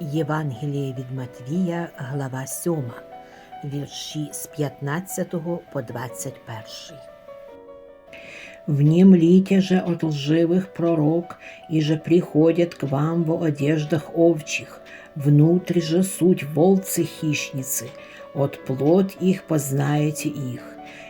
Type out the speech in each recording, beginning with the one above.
Євангеліє від Матвія, глава 7, вірші з 15 по 21. Внемлите же от лживых пророк, и же приходят к вам в одеждах овчих, внутрь же суть волцы-хищницы, от плод их познаете их.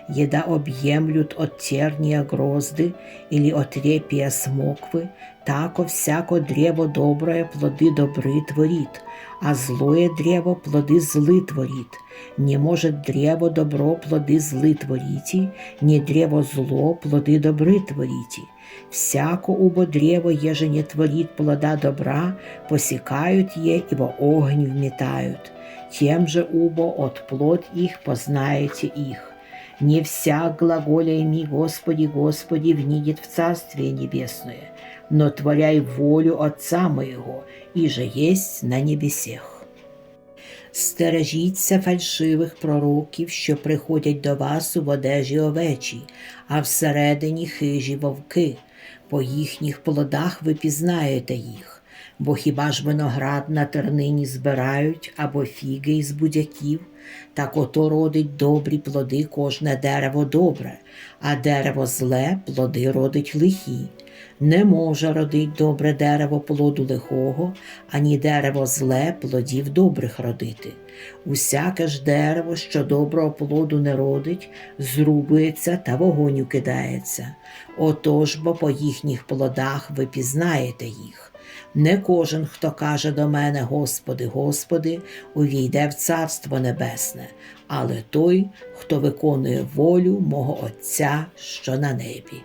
Еда объемлют от терния грозды или от репия смоквы, тако всяко древо доброе плоды добры творит, а злое древо плоды злы творит. Не может древо добро плоды злы творите, не древо зло плоды добры творите. Всяко убо древо, еже не творит плода добра, посекают е и во огонь вметают. Тем же убо от плод их познаете их. Не всяк глаголями Господи, Господи внидит в Царствие Небесное, но творяй волю Отца моего, и же есть на небесех. Стережіться фальшивих пророків, що приходять до вас у одежі овечі, а всередині хижі вовки. По їхніх плодах ви пізнаєте їх. Бо хіба ж виноград на тернині збирають або фіги із будяків, так ото родить добрі плоди кожне дерево добре, а дерево зле плоди родить лихі. Не може родить добре дерево плоду лихого, ані дерево зле плодів добрих родити. Усяке ж дерево, що доброго плоду не родить, зрубується та вогонь кидається. Отож бо по їхніх плодах ви пізнаєте їх. Не кожен, хто каже до мене, Господи, Господи, увійде в Царство Небесне, але той, хто виконує волю мого Отця, що на небі.